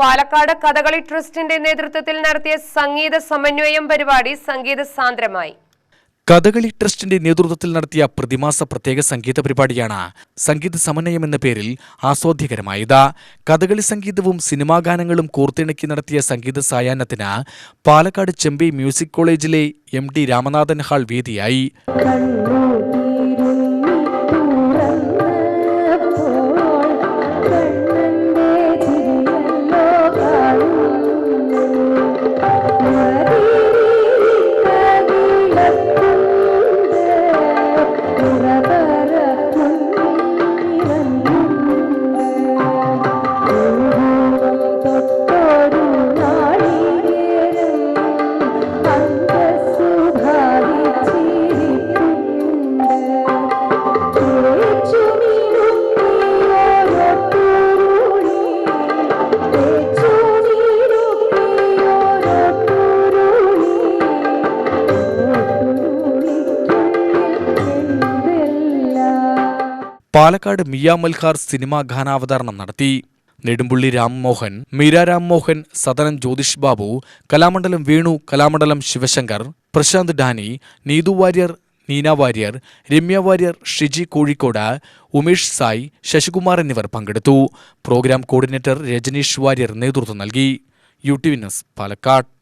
പാലക്കാട് കഥകളി ട്രസ്റ്റിന്റെ നേതൃത്വത്തിൽ നടത്തിയ സംഗീത സമന്വയം പരിപാടി സംഗീത സാന്ദ്രമായി. കഥകളി ട്രസ്റ്റിന്റെ നേതൃത്വത്തിൽ നടത്തിയ പ്രതിമാസ പ്രത്യേക സംഗീത പരിപാടിയാണ് സംഗീത സമന്വയം എന്ന പേരിൽ ആസ്വാദ്യകരമായത്. കഥകളി സംഗീതവും സിനിമാ ഗാനങ്ങളും കോർത്തിണക്കി നടത്തിയ സംഗീത സായാഹ്നത്തിന് പാലക്കാട് ചെമ്പൈ മ്യൂസിക് കോളേജിലെ എം ഡി രാമനാഥൻ ഹാൾ വേദിയായി. പാലക്കാട് മിയ മൽഹാർ സിനിമാ ഗാനാവതരണം നടത്തി. നെടുമ്പുള്ളി രാംമോഹൻ മീര രാംമോഹൻ സദനം ജ്യോതിഷ് ബാബു കലാമണ്ഡലം വേണു കലാമണ്ഡലം ശിവശങ്കർ പ്രശാന്ത് ഡാനി നീതു വാര്യർ നീന വാര്യർ രമ്യ വാര്യർ ഷിജി കോഴിക്കോട് ഉമേഷ് സായ് ശശികുമാർ എന്നിവർ പങ്കെടുത്തു. പ്രോഗ്രാം കോർഡിനേറ്റർ രജനീഷ് വാര്യർ നേതൃത്വം നൽകി. U T Palakkad.